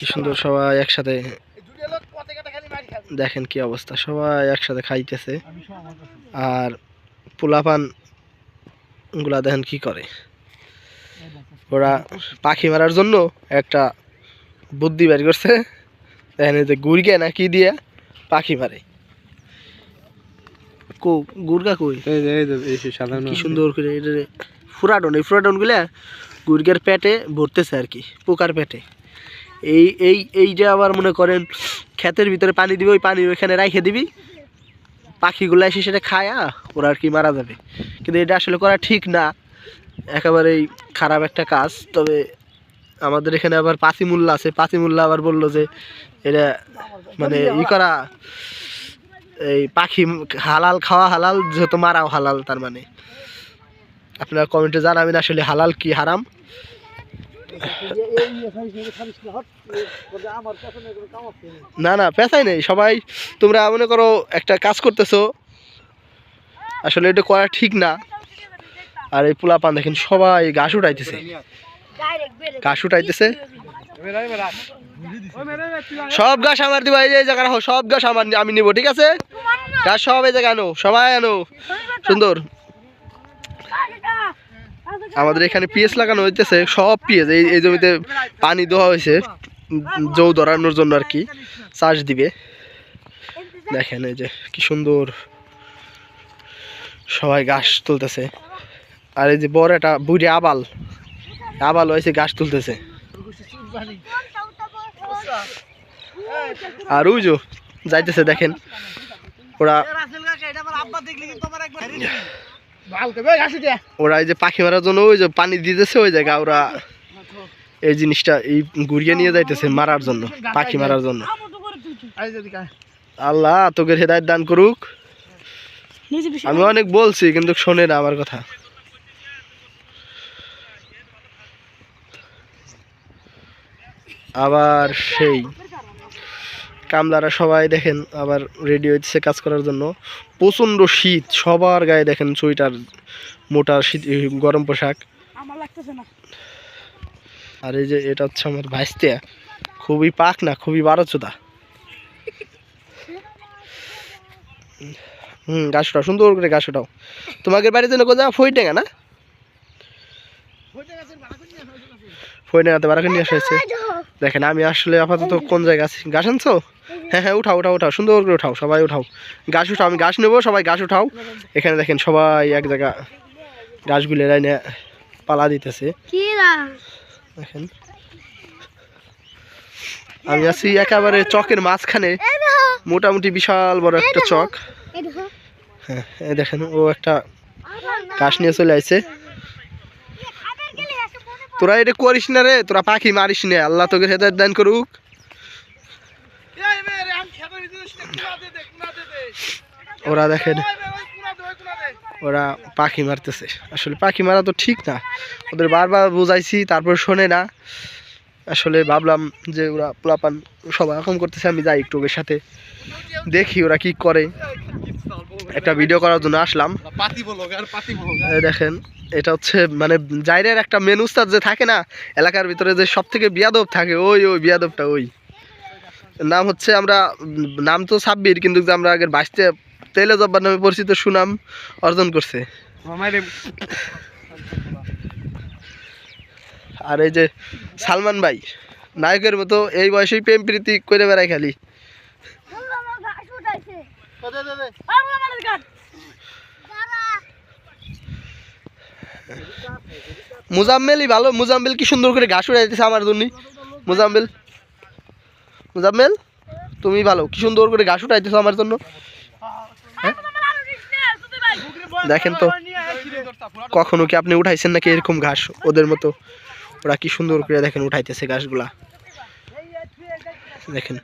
কি সুন্দর সবাই একসাথে দেখেন কি অবস্থা সবাই একসাথে খাইতেছে। আর পোলাপানগুলা দেখেন কি করে। ওরা পাখি মারার জন্য একটা বুদ্ধি বের করছে। দেখেন এই যে গুড়কে না কি দিয়ে পাখি মারে। কো গুড়কা কই? সাধারণ কি সুন্দর করে এটা ফুরাডন এই ফুরাডনগুলা গুরগের পেটে ভরতেছে আর কি পোকার পেটে। এই এই এই যে আবার মনে করেন ক্ষেতের ভিতরে পানি দিবি, ওই পানি ওইখানে রাইখে দিবি। পাখিগুলো এসে সেটা খায়া ওরা আর কি মারা যাবে। কিন্তু এটা আসলে করা ঠিক না। একেবারেই খারাপ একটা কাজ। তবে আমাদের এখানে আবার পাতিমুল্লা আছে। পাতিমুল্লা আবার বলল যে এটা মানে ই করা, এই পাখি হালাল খাওয়া হালাল, যেহেতু মারাও হালাল, তার মানে। আপনারা কমেন্টে জানাবেন আসলে হালাল কি হারাম। না না, পেশাই নেই। সবাই তোমরা মনে করো একটা কাজ করতেছো। আসলে এটা করা ঠিক না। আর এই পোলা পান দেখেন, সবাই ঘাস উঠাইতেছে। ঘাস উঠাইতেছে। সব গাছ আমার দিবা, এই যে এই জায়গা রাখো, সব গাছ আমার আমি নিব, ঠিক আছে? গাছ সব এই জায়গা আনো, সবাই আনো। সুন্দর। আমাদের এখানে পিএস লাগানো হইতেছে, সব পিএস, এই এই জমিতে পানি দেওয়া হয়েছে জৌ ধরানোর জন্য আর কি, চাষ দিবে। দেখেন এই যে কি সুন্দর, সবাই ঘাস তুলতেছে। আর এই যে বড় একটা বুড়ি আবাল আবাল হয়েছে ঘাস তুলতেছে। আর যে যাইতেছে, দেখেন, ওরা ওরা এই যে পাখি মারার জন্য ওই যে পানি দিতেছে ওই জায়গা ওরা এই জিনিসটা এই ঘুরিয়ে নিয়ে যাইতেছে মারার জন্য পাখি মারার জন্য। আল্লাহ তোকে হেদায়ত দান করুক। আমি অনেক বলছি কিন্তু শোনে না আমার কথা। আবার সেই কামলারা সবাই দেখেন আবার রেডি হইতেছে কাজ করার জন্য। প্রচণ্ড শীত সবার গায়ে দেখেন সোয়েটার মোটা শীত গরম পোশাক। আমার লাগতেছে না। আর এই যে এটা হচ্ছে আমার ভাইস্তে খুবই পাক না খুবই বারো চোদা হুম গাছ উঠাও সুন্দর করে গাছ উঠাও তোমাদের বাড়িতে লোক যা ফই টেঙা না ফই টেঙাতে বারাকে নিয়ে আসা হয়েছে। দেখেন আমি আসলে আপাতত কোন জায়গায় আছি? গাছ আনছো? হ্যাঁ হ্যাঁ উঠাও উঠাও উঠাও সুন্দর করে উঠাও সবাই উঠাও। গাছ উঠাও আমি গাছ নেব সবাই গাছ উঠাও। এখানে দেখেন সবাই এক জায়গা গাছগুলো লাইনে পালা দিতেছে। দেখেন। আমি আছি একেবারে চকের মাঝখানে মোটামুটি বিশাল বড় একটা চক। হ্যাঁ দেখেন ও একটা গাছ নিয়ে চলে আসছে তোরা এটা করিস না রে তোরা পাখি মারিস না আল্লাহ তোকে হেদায়ত দান করুক। ওরা দেখেন ওরা পাখি মারতেছে। আসলে পাখি মারা তো ঠিক না ওদের বারবার বুঝাইছি তারপর শোনে না। আসলে ভাবলাম যে ওরা পোলাপান সবাই এরকম করতেছে আমি যাই একটু ওদের সাথে দেখি ওরা কি করে। একটা ভিডিও করার জন্য আসলাম। দেখেন এটা হচ্ছে মানে জাইরের একটা মেন উস্তাদ যে থাকে না এলাকার ভিতরে যে সব থেকে বিয়াদব থাকে ওই ওই বিয়াদবটা ওই। নাম হচ্ছে আমরা নাম তো সাব্বির কিন্তু যে আমরা আগের বাঁচতে তেলে জব্বার নামে পরিচিত সুনাম অর্জন করছে। আর এই যে সালমান ভাই নায়কের মতো এই বয়সেই প্রেম প্রীতি করে বেড়ায় খালি। মুজাম্মেলই ভালো। মুজাম্মেল কি সুন্দর করে ঘাস উড়ে দিতেছে আমার জন্য মুজাম্মেল। মুজাম্মেল, তুমি ভালো। কি সুন্দর করে ঘাস উঠাইতেছো আমার জন্য। হ্যাঁ? দেখেন তো, কখনো কি আপনি উঠাইছেন নাকি এরকম ঘাস ওদের মতো? ওরা কি সুন্দর করে দেখেন উঠাইতেছে ঘাসগুলা। দেখেন,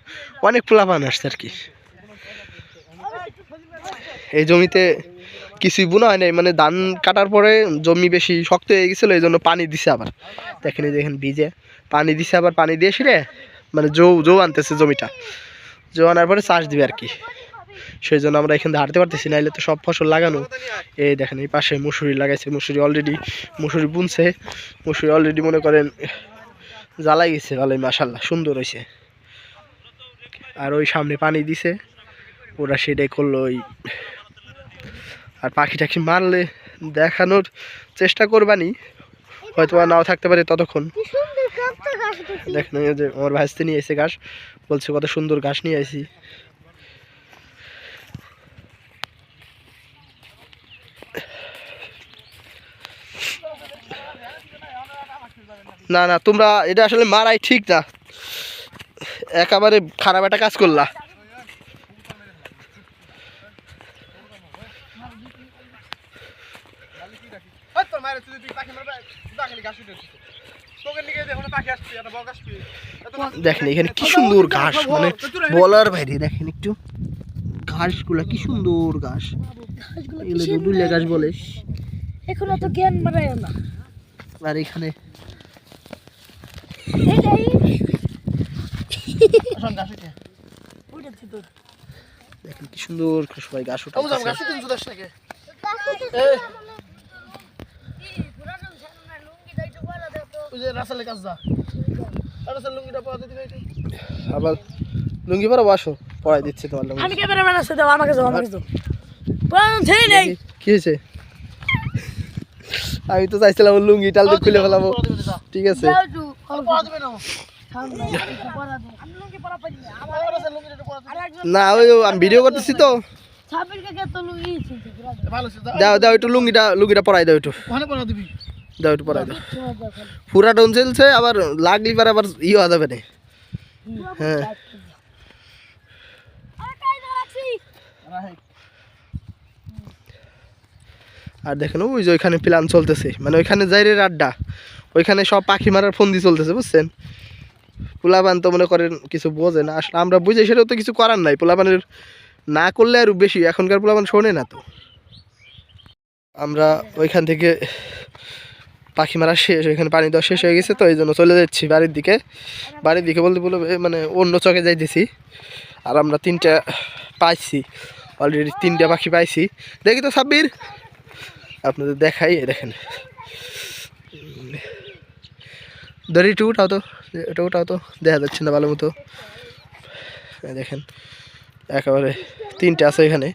অনেক পোলাপান আসছে আর কি। এই জমিতে কিছুই বোনা হয় নাই। মানে ধান কাটার পরে জমি বেশি শক্ত হয়ে গেছিল এই জন্য পানি দিছে আবার। দেখেন দেখেন ভিজে। পানি দিছে আবার, পানি দিয়ে সেরে মানে জৌ জৌ আনতেছে জমিটা। জৌ আনার পরে চাষ দিবে আর কি। সেই জন্য আমরা এখান থেকে পারতেছি নাইলে তো সব ফসল লাগানো। এই দেখেন, এই পাশে মুসুরি লাগাইছে, মুসুরি অলরেডি মুসুরি বুনছে। মুসুরি অলরেডি মনে করেন জ্বালাই গেছে ভালোই মাসাল্লাহ সুন্দর হয়েছে আর ওই সামনে পানি দিছে, ওরা সেটাই করল ওই আর পাখি টাখি মারলে দেখানোর চেষ্টা করবানি। হয়তো নাও থাকতে পারে ততক্ষণ। দেখেন এই যে আমার ভাইস্তে নিয়ে এসে ঘাস বলছে কত সুন্দর ঘাস নিয়ে আসি না না তোমরা এটা আসলে মারাই ঠিক না। একেবারে খারাপ একটা কাজ করলা ওই তোর মায়ের তুই তুই পাখি মারবে দাখালি ঘাস উঠে দিছিস তোকে নিয়ে দেখো না পাখি আসছে একটা বক আসবে দেখেন এখানে কি সুন্দর ঘাস মানে বলার বাইরে দেখেন একটু। ঘাসগুলা কি সুন্দর ঘাস। ঘাসগুলো কি এগুলো সুন্দর। দুলিয়া ঘাস বলে। এখন অত জ্ঞান বাড়ায় না। আর এখানে দেখেন কি সুন্দর সবাই ঘাস উঠে সুদাস নাকি ওই যে রাসালে কাজ যা। রাসাল লুঙ্গিটা পাওয়া দিতে ভাই আবার লুঙ্গি পরে পড়াই দিচ্ছে তোমার লুঙ্গি। আমি দাও আমাকে দাও আমাকে দাও। পুরানো ছেলে নেই কি হয়েছে? আমি তো চাইছিলাম লুঙ্গি টাল দিয়ে খুলে ফেলাবো। ঠিক আছে। না ওই আমি ভিডিও করতেছি তো। ছাবির কাকে তো লুঙ্গি ছিনতে ভালো ছিল দাও। দাও একটু লুঙ্গিটা লুঙ্গিটা পরাই দাও একটু। ওখানে পাওয়া দিবি। দাও একটু পরাই দাও। পুরা ডন চলছে আবার লাগলি পর আবার ই হওয়া যাবে না। হ্যাঁ। আর দেখেন ওই যে ওইখানে প্ল্যান চলতেছে। মানে ওইখানে যাইরের আড্ডা ওইখানে সব পাখি মারার ফন্দি চলতেছে বুঝছেন? পোলাপান তো মনে করেন কিছু বোঝে না। আসলে আমরা বুঝি সেটাও তো কিছু করার নাই। পোলাপানের না করলে আরও বেশি। এখনকার পোলাপান শোনে না তো। আমরা ওইখান থেকে পাখি মারা শেষ ওইখানে পানি দেওয়া শেষ হয়ে গেছে তো এই জন্য চলে যাচ্ছি বাড়ির দিকে। বাড়ির দিকে বলতে বলব মানে অন্য চকে যাইতেছি। আর আমরা তিনটা পাইছি অলরেডি তিনটা পাখি পাইছি। দেখি তো সাব্বির, আপনাদের দেখাই দেখেন। ধরি, একটু উঠাও তো এটা উঠাও তো, দেখা যাচ্ছে না ভালো মতো। দেখেন, একেবারে তিনটে আছে এখানে।